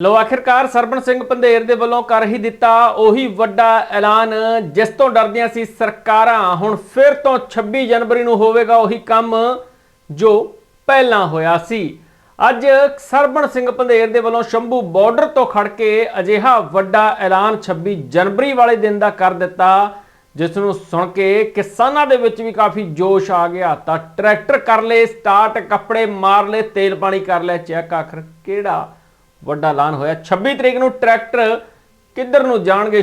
ਲੋ ਆਖਿਰਕਾਰ ਸਰਬਣ ਸਿੰਘ ਪੰਧੇਰ ਦੇ ਵੱਲੋਂ ਕਰ ਹੀ ਦਿੱਤਾ ਉਹੀ ਵੱਡਾ ਐਲਾਨ। ਜਿਸ ਤੋਂ ਡਰਦੀਆਂ ਸੀ ਸਰਕਾਰਾਂ, ਹੁਣ ਫਿਰ ਤੋਂ 26 ਜਨਵਰੀ ਨੂੰ ਹੋਵੇਗਾ ਉਹੀ ਕੰਮ ਜੋ ਪਹਿਲਾਂ ਹੋਇਆ ਸੀ। ਅੱਜ ਸਰਬਣ ਸਿੰਘ ਪੰਧੇਰ ਦੇ ਵੱਲੋਂ ਸ਼ੰਭੂ ਬਾਰਡਰ ਤੋਂ ਖੜ ਕੇ ਅਜਿਹਾ ਵੱਡਾ ਐਲਾਨ 26 ਜਨਵਰੀ ਵਾਲੇ ਦਿਨ ਦਾ ਕਰ ਦਿੱਤਾ, ਜਿਸ ਨੂੰ ਸੁਣ ਕੇ ਕਿਸਾਨਾਂ ਦੇ ਵਿੱਚ ਵੀ ਕਾਫੀ ਜੋਸ਼ ਆ ਗਿਆ। ਤਾਂ ਟਰੈਕਟਰ ਕਰ ਲਏ, ਸਟਾਰਟ ਕੱਪੜੇ ਮਾਰ ਲਏ, ਤੇਲ ਪਾਣੀ ਕਰ ਲਿਆ। ਚੈੱਕ ਆਖਰ ਕਿਹੜਾ ਵੱਡਾ ਐਲਾਨ ਹੋਇਆ। 26 ਤਰੀਕ ਨੂੰ ਟਰੈਕਟਰ ਕਿੱਧਰ ਨੂੰ ਜਾਣਗੇ?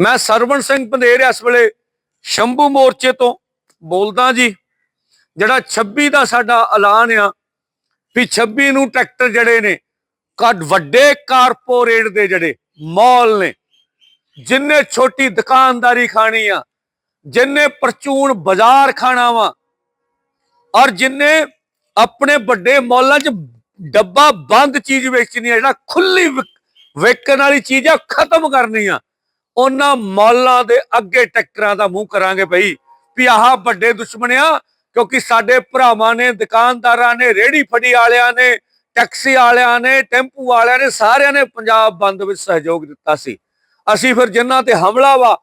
ਮੈਂ ਸਰਵਣ ਸਿੰਘ ਪੰਧੇਰ ਇਸ ਵੇਲੇ ਸ਼ੰਭੂ ਮੋਰਚੇ ਤੋਂ ਬੋਲਦਾ ਜੀ, ਜਿਹੜਾ 26 ਦਾ ਸਾਡਾ ਐਲਾਨ ਆ ਵੀ 26 ਨੂੰ ਟਰੈਕਟਰ ਜਿਹੜੇ ਨੇ ਕੱਡ ਵੱਡੇ ਕਾਰਪੋਰੇਟ ਦੇ ਜਿਹੜੇ ਮਾਲ ਨੇ, ਜਿੰਨੇ ਛੋਟੀ ਦੁਕਾਨਦਾਰੀ ਖਾਣੀ ਆ, ਜਿੰਨੇ ਪਰਚੂਨ ਬਾਜ਼ਾਰ ਖਾਣਾ ਵਾ, ਔਰ ਜਿੰਨੇ ਆਪਣੇ ਵੱਡੇ ਮਾਲਾਂ 'ਚ ਡੱਬਾ ਬੰਦ ਚੀਜ਼ ਵੇਚਣੀ ਆ, ਜਿਹੜਾ ਖੁੱਲੀ ਵੇਚਣ ਵਾਲੀ ਚੀਜ਼ ਆ ਖਤਮ ਕਰਨੀ ਆ। ਉਹਨਾਂ ਮਾਲਾਂ ਦੇ ਅੱਗੇ ਟੱਕਰਾਂ ਦਾ ਮੂੰਹ ਕਰਾਂਗੇ ਭਈ ਵੀ ਆਹ ਵੱਡੇ ਦੁਸ਼ਮਣਿਆ ਕਿਉਂਕਿ ਸਾਡੇ ਭਰਾਵਾਂ ਨੇ, ਦੁਕਾਨਦਾਰਾਂ ਨੇ ਰੇੜੀ ਫੜੀ ਵਾਲਿਆਂ ਨੇ, ਟੈਕਸੀ ਵਾਲਿਆਂ ਨੇ, ਟੈਂਪੂ ਵਾਲਿਆਂ ਨੇ, ਸਾਰਿਆਂ ਨੇ ਪੰਜਾਬ ਬੰਦ ਵਿੱਚ ਸਹਿਯੋਗ ਦਿੱਤਾ ਸੀ। ਅਸੀਂ ਫਿਰ ਜਿਨ੍ਹਾਂ ਤੇ ਹਮਲਾ ਵਾ,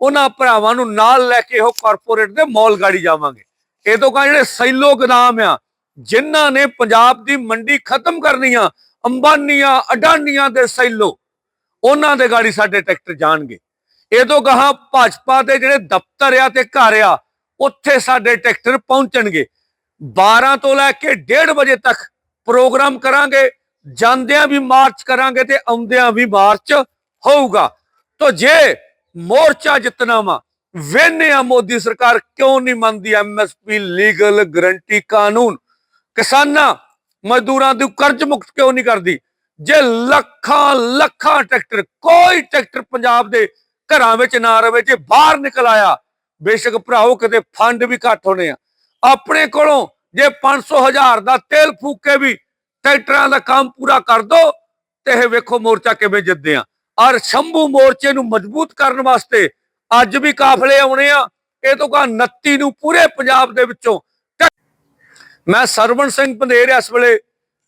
ਉਹਨਾਂ ਭਰਾਵਾਂ ਨੂੰ ਨਾਲ ਲੈ ਕੇ ਉਹ ਕਾਰਪੋਰੇਟ ਦੇ ਮੌਲ ਗਾੜੀ ਜਾਵਾਂਗੇ। ਇਹ ਤੋਂ ਕਾ ਜਿਹੜੇ ਸੈਲੋ ਗਦਾਮ ਆ ਜਿਨ੍ਹਾਂ ਨੇ ਪੰਜਾਬ ਦੀ ਮੰਡੀ ਖਤਮ ਕਰਨੀ ਆ, ਅੰਬਾਨੀਆਂ, ਅਡਾਨੀਆਂ ਦੇ ਸੈਲੋ, ਉਹਨਾਂ ਦੇ ਗਾੜੀ ਸਾਡੇ ਟਰੈਕਟਰ ਜਾਣਗੇ। ਇਹ ਤੋਂ ਗਾਹਾਂ ਭਾਜਪਾ ਦੇ ਜਿਹੜੇ ਦਫ਼ਤਰ ਆ ਤੇ ਘਰ ਆ, ਉੱਥੇ ਸਾਡੇ ਟਰੈਕਟਰ ਪਹੁੰਚਣਗੇ। 12 ਤੋਂ ਲੈ ਕੇ 1:30 ਵਜੇ ਤੱਕ ਪ੍ਰੋਗਰਾਮ ਕਰਾਂਗੇ, ਜਾਂਦਿਆਂ ਵੀ ਮਾਰਚ ਕਰਾਂਗੇ ਤੇ ਆਉਂਦਿਆਂ ਵੀ ਮਾਰਚ ਹੋਊਗਾ। ਤਾਂ ਜੇ ਮੋਰਚਾ ਜਿੱਤਣਾ ਵਾ ਵੇਨੇ ਆ ਮੋਦੀ ਸਰਕਾਰ, ਕਿਉਂ ਨਹੀਂ ਮੰਨਦੀ ਐਮਐਸਪੀ ਲੀਗਲ ਗਰੰਟੀ ਕਾਨੂੰਨ? ਕਿਸਾਨਾਂ ਮਜ਼ਦੂਰਾਂ ਦੀ ਕਰਜ਼ ਮੁਕਤ ਕਿਉਂ ਨਹੀਂ ਕਰਦੀ? ਜੇ ਲੱਖਾਂ ਲੱਖਾਂ ਟਰੈਕਟਰ, ਕੋਈ ਟਰੈਕਟਰ ਪੰਜਾਬ ਦੇ ਘਰਾਂ ਵਿੱਚ ਨਾ ਰਵੇ, ਜੇ ਬਾਹਰ ਨਿਕਲ ਆਇਆ, ਬੇਸ਼ੱਕ ਭਰਾਓ ਕਿਤੇ ਫੰਡ ਵੀ ਘੱਟ ਹੋਣੇ ਆ। ਆਪਣੇ ਕੋਲੋਂ ਜੇ 500 ਹਜ਼ਾਰ ਦਾ ਤੇਲ ਫੂਕ ਕੇ ਵੀ ਟਰੈਕਟਰਾਂ ਦਾ ਕੰਮ ਪੂਰਾ ਕਰ ਦੋ, ਤੇ ਇਹ ਵੇਖੋ ਮੋਰਚਾ ਕਿਵੇਂ ਜਿੱਤਦੇ ਆ। ਔਰ ਸ਼ੰਭੂ ਮੋਰਚੇ ਨੂੰ ਮਜ਼ਬੂਤ ਕਰਨ ਵਾਸਤੇ ਅੱਜ ਵੀ ਕਾਫਲੇ ਆਉਣੇ ਆ। ਇਹ ਤੋਂ ਕਾ 29 ਨੂੰ ਪੂਰੇ ਪੰਜਾਬ ਦੇ ਵਿੱਚੋਂ ਮੈਂ ਸਰਵਣ ਸਿੰਘ ਪੰਧੇਰ ਇਸ ਵੇਲੇ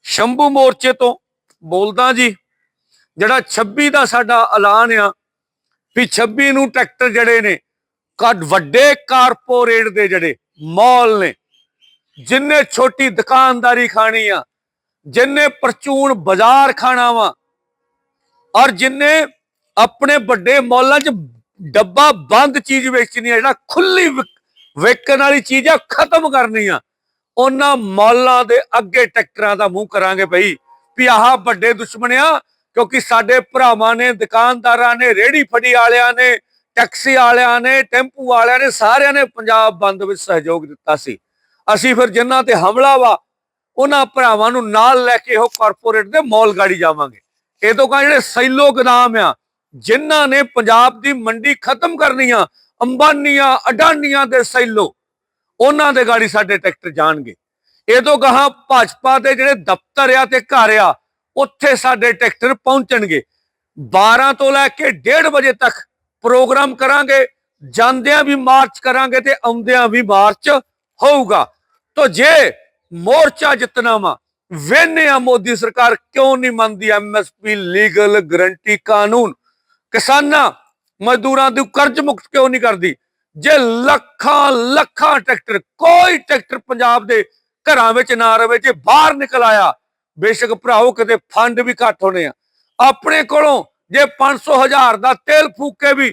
ਸ਼ੰਭੂ ਮੋਰਚੇ ਤੋਂ ਬੋਲਦਾ ਜੀ, ਜਿਹੜਾ 26 ਦਾ ਸਾਡਾ ਐਲਾਨ ਆ ਵੀ 26 ਨੂੰ ਟਰੈਕਟਰ ਜਿਹੜੇ ਨੇ ਕੱਡ ਵੱਡੇ ਕਾਰਪੋਰੇਟ ਦੇ ਜਿਹੜੇ ਮਾਲ ਨੇ, ਜਿੰਨੇ ਛੋਟੀ ਦੁਕਾਨਦਾਰੀ ਖਾਣੀ ਆ, ਜਿੰਨੇ ਪਰਚੂਨ ਬਾਜ਼ਾਰ ਖਾਣਾ ਵਾ, ਔਰ ਜਿੰਨੇ ਆਪਣੇ ਵੱਡੇ ਮਾਲਾਂ 'ਚ ਡੱਬਾ ਬੰਦ ਚੀਜ਼ ਵੇਚਣੀ ਆ, ਜਿਹੜਾ ਖੁੱਲੀ ਵਿਕ- ਵੇਚਣ ਵਾਲੀ ਚੀਜ਼ ਆ ਖਤਮ ਕਰਨੀ ਆ। ਉਹਨਾਂ ਮਾਲਾਂ ਦੇ ਅੱਗੇ ਟੱਕਰਾਂ ਦਾ ਮੂੰਹ ਕਰਾਂਗੇ ਭਈ ਵੀ ਆਹ ਵੱਡੇ ਦੁਸ਼ਮਣਿਆ, ਕਿਉਂਕਿ ਸਾਡੇ ਭਰਾਵਾਂ ਨੇ, ਦੁਕਾਨਦਾਰਾਂ ਨੇ ਰੇੜੀ ਫੜੀ ਵਾਲਿਆਂ ਨੇ, ਟੈਕਸੀ ਵਾਲਿਆਂ ਨੇ, ਟੈਂਪੂ ਵਾਲਿਆਂ ਨੇ, ਸਾਰਿਆਂ ਨੇ ਪੰਜਾਬ ਬੰਦ ਵਿੱਚ ਸਹਿਯੋਗ ਦਿੱਤਾ ਸੀ। ਅਸੀਂ ਫਿਰ ਜਿਨ੍ਹਾਂ ਤੇ ਹਮਲਾ ਵਾ, ਉਹਨਾਂ ਭਰਾਵਾਂ ਨੂੰ ਨਾਲ ਲੈ ਕੇ ਉਹ ਕਾਰਪੋਰੇਟ ਦੇ ਮੌਲ ਗਾੜੀ ਜਾਵਾਂਗੇ। ਇਹ ਤੋਂ ਕਾ ਜਿਹੜੇ ਸੈਲੋ ਗਦਾਮ ਆ, ਜਿਨ੍ਹਾਂ ਨੇ ਪੰਜਾਬ ਦੀ ਮੰਡੀ ਖਤਮ ਕਰਨੀ ਆ ਅੰਬਾਨੀਆਂ, ਅਡਾਨੀਆਂ ਦੇ ਸੈਲੋ ਉਹਨਾਂ ਦੇ ਗਾੜੀ ਸਾਡੇ ਟਰੈਕਟਰ ਜਾਣਗੇ। ਇਹ ਤੋਂ ਗਾਹਾਂ ਭਾਜਪਾ ਦੇ ਜਿਹੜੇ ਦਫ਼ਤਰ ਆ ਤੇ ਘਰ ਆ, ਉੱਥੇ ਸਾਡੇ ਟਰੈਕਟਰ ਪਹੁੰਚਣਗੇ। 12 ਤੋਂ ਲੈ ਕੇ 1:30 ਵਜੇ ਤੱਕ ਪ੍ਰੋਗਰਾਮ ਕਰਾਂਗੇ, ਜਾਂਦਿਆਂ ਵੀ ਮਾਰਚ ਕਰਾਂਗੇ ਤੇ ਆਉਂਦਿਆਂ ਵੀ ਮਾਰਚ ਹੋਊਗਾ। ਤਾਂ ਜੇ ਮੋਰਚਾ ਜਿੱਤਣਾ ਵਾ ਵੇਨੇ ਆ ਮੋਦੀ ਸਰਕਾਰ, ਕਿਉਂ ਨਹੀਂ ਮੰਨਦੀ ਐਮਐਸਪੀ ਲੀਗਲ ਗਰੰਟੀ ਕਾਨੂੰਨ? ਕਿਸਾਨਾਂ ਮਜ਼ਦੂਰਾਂ ਦੀ ਕਰਜ਼ ਮੁਕਤ ਕਿਉਂ ਨਹੀਂ ਕਰਦੀ? ਜੇ ਲੱਖਾਂ ਲੱਖਾਂ ਟਰੈਕਟਰ, ਕੋਈ ਟਰੈਕਟਰ ਪੰਜਾਬ ਦੇ ਘਰਾਂ ਵਿੱਚ ਨਾ ਰਵੇ, ਜੇ ਬਾਹਰ ਨਿਕਲ ਆਇਆ, ਬੇਸ਼ੱਕ ਭਰਾਓ ਕਿਤੇ ਫੰਡ ਵੀ ਘੱਟ ਹੋਣੇ ਆ। ਆਪਣੇ ਕੋਲੋਂ ਜੇ 500 ਹਜ਼ਾਰ ਦਾ ਤੇਲ ਫੂਕ ਕੇ ਵੀ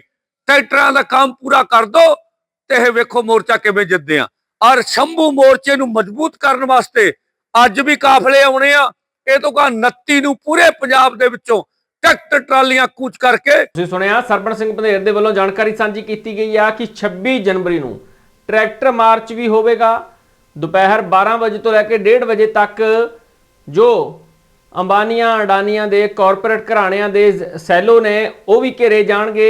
ਟਰੈਕਟਰਾਂ ਦਾ ਕੰਮ ਪੂਰਾ ਕਰ ਦੋ, ਤੇ ਇਹ ਵੇਖੋ ਮੋਰਚਾ ਕਿਵੇਂ ਜਿੱਤਦੇ ਆ। ਔਰ ਸ਼ੰਭੂ ਮੋਰਚੇ ਨੂੰ ਮਜ਼ਬੂਤ ਕਰਨ ਵਾਸਤੇ ਅੱਜ ਵੀ ਕਾਫਲੇ ਆਉਣੇ ਆ। ਇਹ ਤੋਂ ਕਾ 29 ਨੂੰ ਪੂਰੇ ਪੰਜਾਬ ਦੇ ਵਿੱਚੋਂ ਟਰੈਕਟਰ ਟਰਾਲੀਆਂ ਕੂਚ ਕਰਕੇ। ਤੁਸੀਂ ਸੁਣਿਆ, ਸਰਬਣ ਸਿੰਘ ਪੰਧੇਰ ਦੇ ਵੱਲੋਂ ਜਾਣਕਾਰੀ ਸਾਂਝੀ ਕੀਤੀ ਗਈ ਆ ਕਿ 26 ਜਨਵਰੀ ਨੂੰ ਟਰੈਕਟਰ ਮਾਰਚ ਵੀ ਹੋਵੇਗਾ। ਦੁਪਹਿਰ 12 ਵਜੇ ਤੋਂ ਲੈ ਕੇ 1:30 ਵਜੇ ਤੱਕ ਜੋ ਅੰਬਾਨੀਆਂ, ਅਡਾਨੀਆਂ ਦੇ ਕਾਰਪੋਰੇਟ ਘਰਾਣਿਆਂ ਦੇ ਸੈਲੋ ਨੇ, ਉਹ ਵੀ ਘੇਰੇ ਜਾਣਗੇ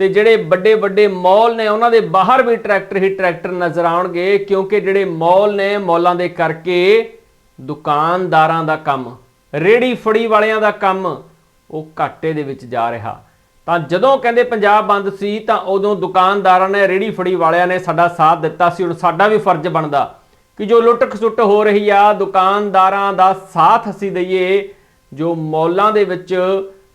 ਤੇ ਜਿਹੜੇ ਵੱਡੇ ਵੱਡੇ ਮਾਲ ਨੇ, ਉਹਨਾਂ ਦੇ ਬਾਹਰ ਵੀ ਟਰੈਕਟਰ ਹੀ ਟਰੈਕਟਰ ਨਜ਼ਰ ਆਉਣਗੇ, ਕਿਉਂਕਿ ਜਿਹੜੇ ਮਾਲ ਨੇ, ਮਾਲਾਂ ਦੇ ਕਰਕੇ ਦੁਕਾਨਦਾਰਾਂ ਦਾ ਕੰਮ ਰੇੜੀ ਫੜੀ ਵਾਲਿਆਂ ਦਾ ਕੰਮ ਉਹ ਘਾਟੇ ਦੇ ਵਿੱਚ ਜਾ ਰਿਹਾ। ਤਾਂ ਜਦੋਂ ਕਹਿੰਦੇ ਪੰਜਾਬ ਬੰਦ ਸੀ, ਤਾਂ ਉਦੋਂ ਦੁਕਾਨਦਾਰਾਂ ਨੇ ਰੇੜੀ ਫੜੀ ਵਾਲਿਆਂ ਨੇ ਸਾਡਾ ਸਾਥ ਦਿੱਤਾ ਸੀ। ਹੁਣ ਸਾਡਾ ਵੀ ਫਰਜ਼ ਬਣਦਾ ਕਿ ਜੋ ਲੁੱਟ ਖਸੁੱਟ ਹੋ ਰਹੀ ਆ, ਦੁਕਾਨਦਾਰਾਂ ਦਾ ਸਾਥ ਅਸੀਂ ਦਈਏ। ਜੋ ਮੌਲਾਂ ਦੇ ਵਿੱਚ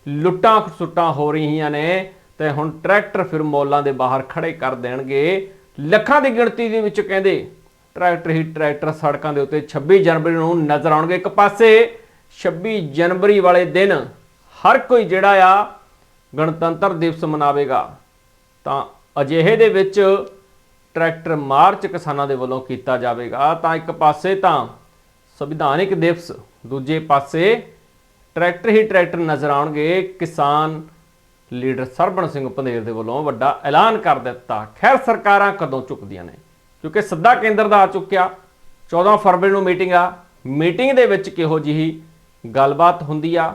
ਲੁੱਟਾਂ ਖਸੁੱਟਾਂ ਹੋ ਰਹੀਆਂ ਨੇ, ਤੇ ਹੁਣ ਟਰੈਕਟਰ ਫਿਰ ਮੌਲਾਂ ਦੇ ਬਾਹਰ ਖੜੇ ਕਰ ਦੇਣਗੇ। ਲੱਖਾਂ ਦੀ ਗਿਣਤੀ ਦੇ ਵਿੱਚ ਕਹਿੰਦੇ ਟਰੈਕਟਰ ਹੀ ਟਰੈਕਟਰ ਸੜਕਾਂ ਦੇ ਉੱਤੇ 26 ਜਨਵਰੀ ਨੂੰ ਨਜ਼ਰ ਆਉਣਗੇ। ਇੱਕ ਪਾਸੇ 26 ਜਨਵਰੀ ਵਾਲੇ ਦਿਨ ਹਰ ਕੋਈ ਜਿਹੜਾ ਆ ਗਣਤੰਤਰ ਦਿਵਸ ਮਨਾਵੇਗਾ, ਤਾਂ ਅਜਿਹੇ ਦੇ ਵਿੱਚ ਟਰੈਕਟਰ ਮਾਰਚ ਕਿਸਾਨਾਂ ਦੇ ਵੱਲੋਂ ਕੀਤਾ ਜਾਵੇਗਾ। ਤਾਂ ਇੱਕ ਪਾਸੇ ਤਾਂ ਸੰਵਿਧਾਨਿਕ ਦਿਵਸ, ਦੂਜੇ ਪਾਸੇ ਟਰੈਕਟਰ ਹੀ ਟਰੈਕਟਰ ਨਜ਼ਰ ਆਉਣਗੇ। ਕਿਸਾਨ ਲੀਡਰ ਸਰਬਣ ਸਿੰਘ ਪੰਧੇਰ ਦੇ ਵੱਲੋਂ ਵੱਡਾ ਐਲਾਨ ਕਰ ਦਿੱਤਾ। ਖੈਰ, ਸਰਕਾਰਾਂ ਕਦੋਂ ਚੁੱਕਦੀਆਂ ਨੇ? ਕਿਉਂਕਿ ਸੱਦਾ ਕੇਂਦਰ ਦਾ ਆ ਚੁੱਕਿਆ। 14 ਫਰਵਰੀ ਨੂੰ ਮੀਟਿੰਗ ਆ। ਮੀਟਿੰਗ ਦੇ ਵਿੱਚ ਕਿਹੋ ਜਿਹੀ ਗੱਲਬਾਤ ਹੁੰਦੀ ਆ?